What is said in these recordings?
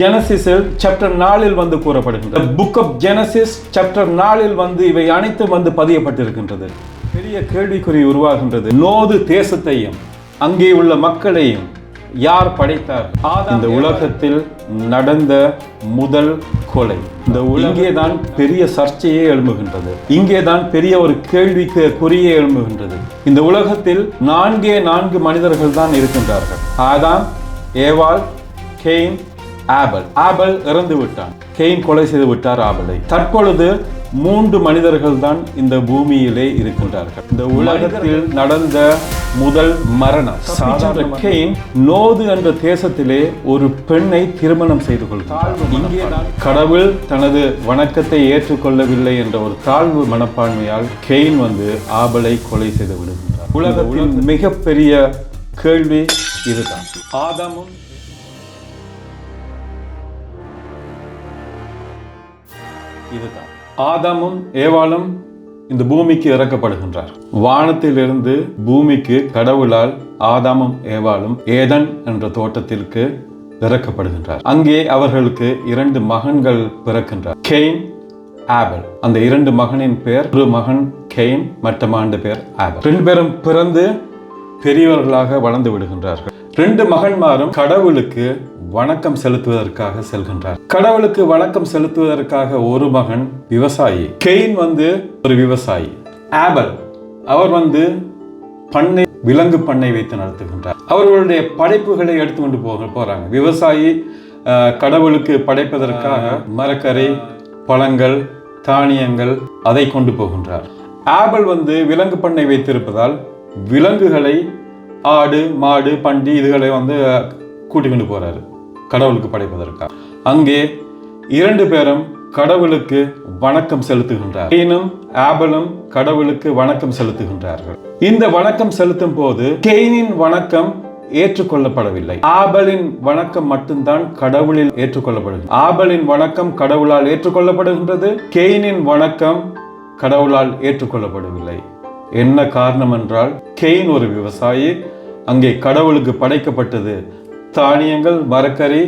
ஜெனசிஸில் chapter நாலில் வந்து கூறப்படுகின்றது. புக் ஆஃப் ஜெனசிஸ் சாப்டர் நாலில் வந்து இவை அனைத்தும் வந்து பதியப்பட்டிருக்கின்றது. பெரிய கேள்விக்குறி உருவாகின்றது. நோது தேசத்தையும் அங்கே உள்ள மக்களையும் யார் படைத்தார்? இந்த உலகத்தில் நடந்த முதல் கொலை. இந்த இங்கே தான் பெரிய சர்ச்சையே எழும்புகின்றது. இங்கே தான் பெரிய ஒரு கேள்விக்கு குறியே எழும்புகின்றது. இந்த உலகத்தில் நான்கே நான்கு மனிதர்கள் தான் இருக்கின்றார்கள். ஆதாம் ஏவாள் கெயின் ஆபல். ஆபல் இறந்து விட்டான். கெயின் கொலை செய்து விட்டார் ஆபலை. தற்பொழுது மூன்று மனிதர்கள் தான் இந்த பூமியிலே இருக்கின்றார்கள். இந்த உலகத்தில் நடந்த முதல் மரணம். சாதாரண கெயின் நோது என்ற தேசத்திலே ஒரு பெண்ணை திருமணம் செய்து கொள்கிறார். இங்கேதான் கடவுள் தனது வணக்கத்தை ஏற்றுக்கொள்ளவில்லை என்ற ஒரு தாழ்வு மனப்பான்மையால் கெயின் வந்து ஆபலை கொலை செய்து விடுகின்றார். உலகத்தின் மிகப்பெரிய கேள்வி இதுதான். ஆதாமும் இதுதான். ஆதாமும் ஏவாளும் இந்த பூமிக்கு இறக்கப்படுகின்றார். வானத்திலிருந்து பூமிக்கு கடவுளால் ஆதாமும் ஏவாளும் ஏதன் என்ற தோட்டத்திற்கு இறக்கப்படுகின்றார். அங்கே அவர்களுக்கு இரண்டு மகன்கள் பிறக்கின்றார். Gain Abell. அந்த இரண்டு மகனின் பெயர் ஒரு மகன் கெயின் மற்ற மகன் பேர் ஆபல். ரெண்டு பேரும் பிறந்து பெரியவர்களாக வளர்ந்து விடுகின்றார்கள். ரெண்டு மகன்மாரும் கடவுளுக்கு வணக்கம் செலுத்துவதற்காக செல்கின்றார். கடவுளுக்கு வணக்கம் செலுத்துவதற்காக ஒரு மகன் விவசாயி. கெயின் வந்து ஒரு விவசாயி. ஆபல் அவர் வந்து பண்ணை விலங்கு பண்ணை வைத்து நடத்துகின்றார். அவர்களுடைய படைப்புகளை எடுத்து கொண்டு போக போறாங்க. விவசாயி கடவுளுக்கு படைப்பதற்காக மரக்கரை பழங்கள் தானியங்கள் அதை கொண்டு போகின்றார். ஆபல் வந்து விலங்கு பண்ணை வைத்திருப்பதால் விலங்குகளை ஆடு மாடு பண்டி இதுகளை வந்து கூட்டி கொண்டு போறாரு. கடவுளுக்கு படைப்பதற்காக. அங்கே இரண்டு பேரும் கடவுளுக்கு வணக்கம் செலுத்துகின்றார். கெயினும் ஆபலும் கடவுளுக்கு வணக்கம் செலுத்துகின்றார்கள். இந்த வணக்கம் செலுத்தும் போது கெயினின் வணக்கம் ஏற்றுக்கொள்ளப்படவில்லை. ஆபலின் வணக்கம் மட்டும்தான் கடவுளில் ஏற்றுக்கொள்ளப்படுகிறது. ஆபலின் வணக்கம் கடவுளால் ஏற்றுக்கொள்ளப்படுகின்றது. கெயினின் வணக்கம் கடவுளால் ஏற்றுக்கொள்ளப்படவில்லை. என்ன காரணம் என்றால் கெயின் ஒரு விவசாயி அங்கே கடவுளுக்கு படைக்கப்பட்டது தானியங்கள் மரக்கறி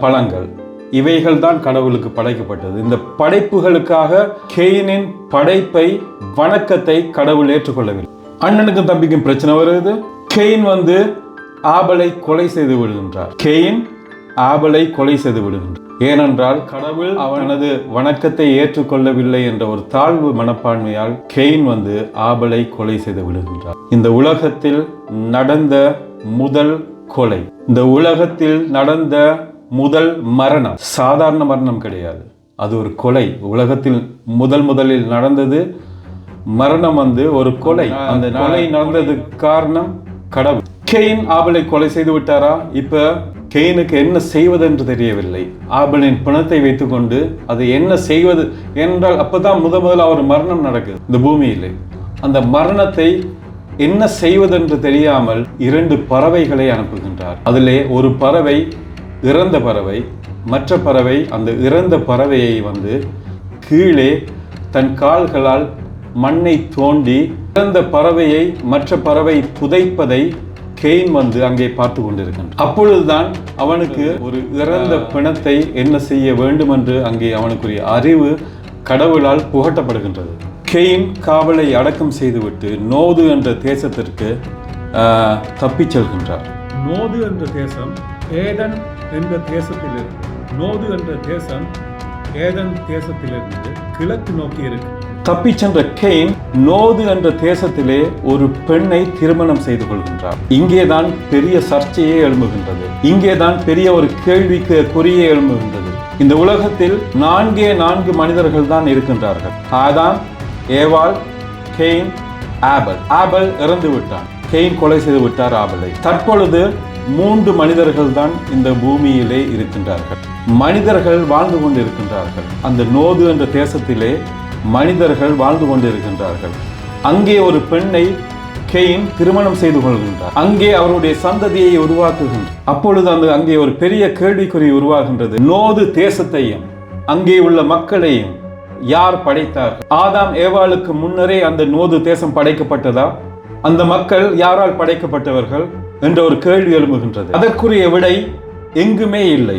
பழங்கள். இவைகள் தான் கடவுளுக்கு படைக்கப்பட்டது. இந்த படைப்புகளுக்காக கெயினின் படைப்பை வணக்கத்தை கடவுள் ஏற்றுக்கொள்ளவில்லை. அண்ணனுக்கும் தம்பிக்கும் பிரச்சனை வருது. கெயின் வந்து ஆபலை கொலை செய்து விடுகின்றார். கெயின் ஆபலை கொலை செய்து விடுகின்றார். ஏனென்றால் கடவுள் அவனது வணக்கத்தை ஏற்றுக்கொள்ளவில்லை என்ற ஒரு தாழ்வு மனப்பான்மையால் கெயின் வந்து ஆபலை கொலை செய்து விடுகின்றார். இந்த உலகத்தில் நடந்த முதல் கொலை இந்த உலகத்தில் நடந்த முதல் மரணம் சாதாரண மரணம் கிடையாது. அது ஒரு கொலை. உலகத்தில் முதல் முதலில் நடந்தது மரணம் வந்து ஒரு கொலை. அந்த கொலை நடந்ததுக்கு காரணம் கடவுள். கெயின் ஆபலை கொலை செய்து விட்டாரா? இப்ப கெயினுக்கு என்ன செய்வதென்று தெரியவில்லை. ஆபலின் பிணத்தை வைத்துக்கொண்டு அது என்ன செய்வது என்றால் அப்பதான் முத முதல்ல அவர் மரணம் நடக்குது. இந்த பூமியில். அந்த மரணத்தை என்ன செய்வதென்று தெரியாமல் இரண்டு பறவைகளை அனுப்புகின்றார். அதிலே ஒரு பறவை இறந்த பறவை மற்ற பறவை அந்த இறந்த பறவையை வந்து கீழே தன் கால்களால் மண்ணை தோண்டி இறந்த பறவையை மற்ற பறவை புதைப்பதை கெயின் வந்து அங்கே பார்த்து கொண்டிருக்கின்றான். அப்பொழுதுதான் அவனுக்கு ஒரு இறந்த பிணத்தை என்ன செய்ய வேண்டும் என்று அங்கே அவனுக்குரிய அறிவு கடவுளால் புகட்டப்படுகின்றது. கெயின் காவலை அடக்கம் செய்துவிட்டு நோது என்ற தேசத்திற்கு தப்பிச் செல்கின்றார். நோது என்ற தேசம் ஏதன் என்ற தேசத்திலிருந்து நோது என்ற தேசம் ஏதன் தேசத்திலிருந்து கிழக்கு நோக்கி இருக்கு. தப்பிச் சென்ற கெயின் நோது என்ற தேசத்திலே ஒரு பெண்ணை திருமணம் செய்து கொள்கின்றார். இங்கேதான் பெரிய சர்ச்சையே எழும்புகின்றது. இங்கேதான் பெரிய ஒரு கேள்விக்கு குறியே எழும்புகின்றது. இந்த உலகத்தில் நான்கே நான்கு மனிதர்கள் தான் இருக்கின்றார்கள். ஆதாம் ஏவாள் கெயின் ஆபல். ஆபல் இறந்து விட்டான். கெயின் கொலை செய்து விட்டார் ஆபலை. தற்பொழுது மூன்று மனிதர்கள் தான் இந்த பூமியிலே இருக்கின்றார்கள். மனிதர்கள் வாழ்ந்து கொண்டிருக்கின்றார்கள். அந்த நோது என்ற தேசத்திலே மனிதர்கள் வாழ்ந்து கொண்டிருக்கின்றார்கள். அங்கே ஒரு பெண்ணை கெயின் திருமணம் செய்து கொள்கின்றார். அங்கே அவருடைய சந்ததியை உருவாக்குகின்றார் அப்பொழுது அந்த அங்கே ஒரு பெரிய கேள்விக்குறி உருவாகின்றது. நோது தேசத்தையும் அங்கே உள்ள மக்களையும் யார் படைத்தார் ஆதாம் ஏவாளுக்கு முன்னரே அந்த நோது தேசம் படைக்கப்பட்டதா? அந்த மக்கள் யாரால் படைக்கப்பட்டவர்கள்? என்ற ஒரு கேள்வி எழும்புகின்றது. அதற்குரிய விடை எங்குமே இல்லை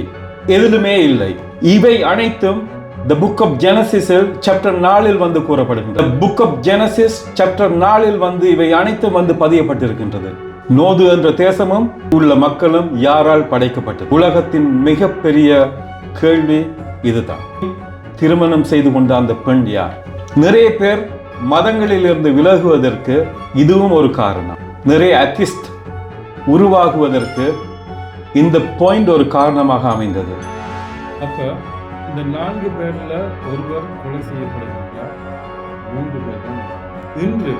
எதிலுமே இல்லை. இவை அனைத்தும் த புக் ஆஃப் ஜெனசிஸில் சாப்டர் நாலில் வந்து கூறப்படுகின்றது. புக் ஆஃப் ஜெனசிஸ் சாப்டர் நாலில் வந்து இவை அனைத்தும் வந்து பதியப்பட்டிருக்கின்றது. நோது என்ற தேசமும் உள்ள மக்களும் யாரால் படைக்கப்பட்டது? உலகத்தின் மிகப்பெரிய கேள்வி இதுதான். திருமணம் செய்து கொண்ட அந்த பெண் யார்? நிறைய பேர் மதங்களிலிருந்து விலகுவதற்கு இதுவும் ஒரு காரணம். நிறைய அத்திஸ்ட் உருவாகுவதற்கு இந்த பாயிண்ட் ஒரு காரணமாக அமைந்தது. அப்போ இந்த நான்கு பேர்ல ஒருவர் கொலை செய்யப்படுகின்றார். மூன்று பேர் தான். இன்று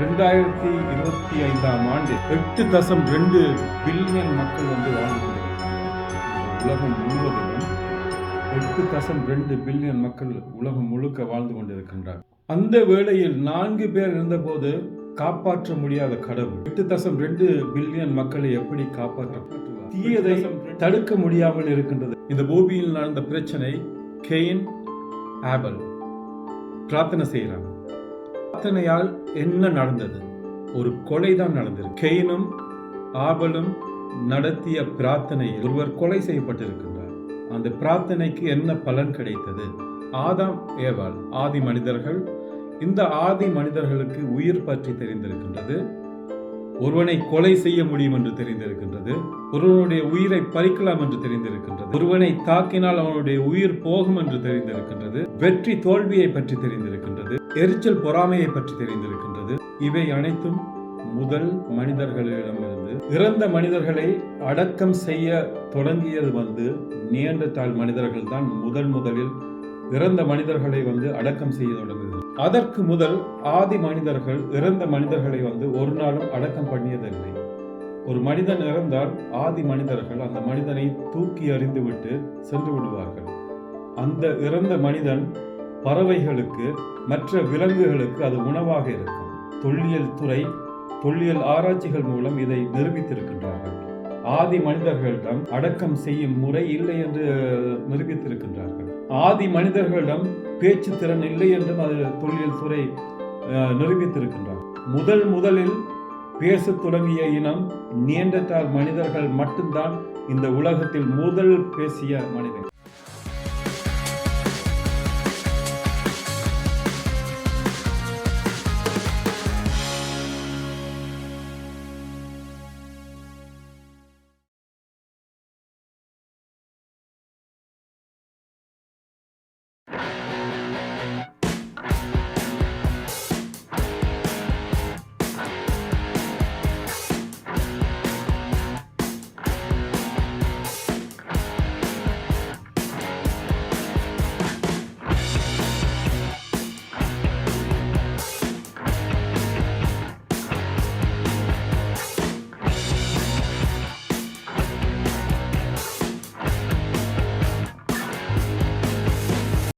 ரெண்டாயிரத்தி இருபத்தி ஐந்தாம் ஆண்டு எட்டு தசம் ரெண்டு பில்லியன் மக்கள் வந்து வாழ்ந்து உலகம் முழுவதிலும் எட்டு தசம் ரெண்டு பில்லியன் மக்கள் உலகம் முழுக்க வாழ்ந்து கொண்டிருக்கின்றார் அந்த வேளையில் நான்கு பேர் இருந்தபோது காப்பாற்ற முடியாத கடவுள். எட்டு தசம் ரெண்டு பில்லியன் மக்களை எப்படி காப்பாற்ற தீயதை தடுக்க முடியாமல் இருக்கின்றது. இந்த பூமியில் நடந்த பிரச்சனை கெயின் ஆபல் பிரார்த்தனை செய்யறாங்க பிரார்த்தனையால் என்ன நடந்தது? ஒரு கொலை தான் நடந்தது கெயினும் ஆபலும் நடத்திய பிரார்த்தனையில் ஒருவர் கொலை செய்யப்பட்டிருக்கின்றார். அந்த பிரார்த்தனைக்கு என்ன பலன் கிடைத்தது? ஆதாம் ஏவாள். ஆதி மனிதர்கள் இந்த ஆதி மனிதர்களுக்கு உயிர் பற்றி தெரிந்திருக்கின்றது. ஒருவனை கொலை செய்ய முடியும் என்று தெரிந்திருக்கின்றது. ஒருவனுடைய உயிரை பறிக்கலாம் என்று தெரிந்திருக்கின்றது. ஒருவனை தாக்கினால் அவனுடைய உயிர் போகும் என்று தெரிந்திருக்கின்றது. வெற்றி தோல்வியை பற்றி தெரிந்திருக்கின்றது. எரிச்சல் பொறாமையை பற்றி தெரிந்திருக்கின்றது. இவை அனைத்தும் முதல் மனிதர்களிடமிருந்து. இறந்த மனிதர்களை அடக்கம் செய்ய தொடங்கியது வந்து நியண்டத்தால் மனிதர்கள் தான் முதல் முதலில் இறந்த மனிதர்களை வந்து அடக்கம் செய்ய தொடங்குது அதற்கு முதல் ஆதி மனிதர்கள் இறந்த மனிதர்களை வந்து ஒரு நாளும் அடக்கம் பண்ணியதில்லை. ஒரு மனிதன் இறந்தால் ஆதி மனிதர்கள் அந்த மனிதனை தூக்கி அறிந்துவிட்டு சென்று விடுவார்கள். அந்த இறந்த மனிதன் பறவைகளுக்கு மற்ற விலங்குகளுக்கு அது உணவாக இருக்கும். தொல்லியல் துறை தொல்லியல் ஆராய்ச்சிகள் மூலம் இதை நிரூபித்திருக்கின்றார்கள். ஆதி மனிதர்களிடம் அடக்கம் செய்யும் முறை இல்லை என்று நிரூபித்திருக்கின்றார்கள். ஆதி மனிதர்களிடம் பேச்சு திறன் இல்லை என்றும் அது தொல்லியல் துறை அஹ், நிரூபித்திருக்கின்றார். முதல் முதலில் பேச தொடங்கிய இனம் நீண்டத்தார் மனிதர்கள் மட்டும்தான் இந்த உலகத்தில் முதல் பேசிய மனிதன்.